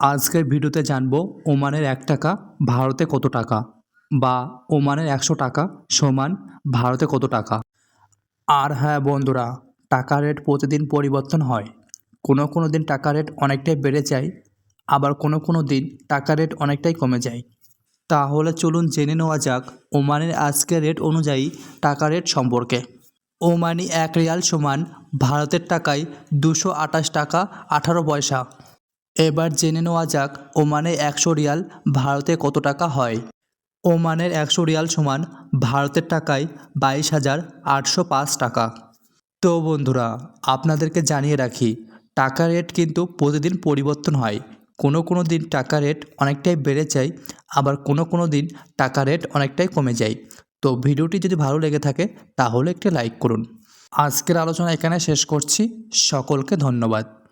আজকের ভিডিওতে জানব ওমানের এক টাকা ভারতে কত টাকা বা ওমানের একশো টাকা সমান ভারতে কত টাকা। আর হ্যাঁ বন্ধুরা, টাকা রেট প্রতিদিন পরিবর্তন হয়। কোনো কোনো দিন টাকা রেট অনেকটাই বেড়ে যায়, আবার কোনো কোনো দিন টাকা রেট অনেকটাই কমে যায়। তাহলে চলুন জেনে নেওয়া যাক ওমানের আজকের রেট অনুযায়ী টাকা রেট সম্পর্কে। ওমানি এক রিয়াল সমান ভারতের টাকায় দুশো আঠাশ টাকা আঠারো পয়সা। এবার জেনে নেওয়া যাক ওমানে একশো রিয়াল ভারতে কত টাকা হয়। ওমানের একশো রিয়াল সমান ভারতের টাকায় বাইশ হাজার আটশো পাঁচ টাকা। তো বন্ধুরা, আপনাদেরকে জানিয়ে রাখি, টাকা রেট কিন্তু প্রতিদিন পরিবর্তন হয়। কোনো কোনো দিন টাকা রেট অনেকটাই বেড়ে যায়, আবার কোনো কোনো দিন টাকা রেট অনেকটাই কমে যায়। তো ভিডিওটি যদি ভালো লেগে থাকে, তাহলে একটি লাইক করুন। আজকের আলোচনা এখানে শেষ করছি। সকলকে ধন্যবাদ।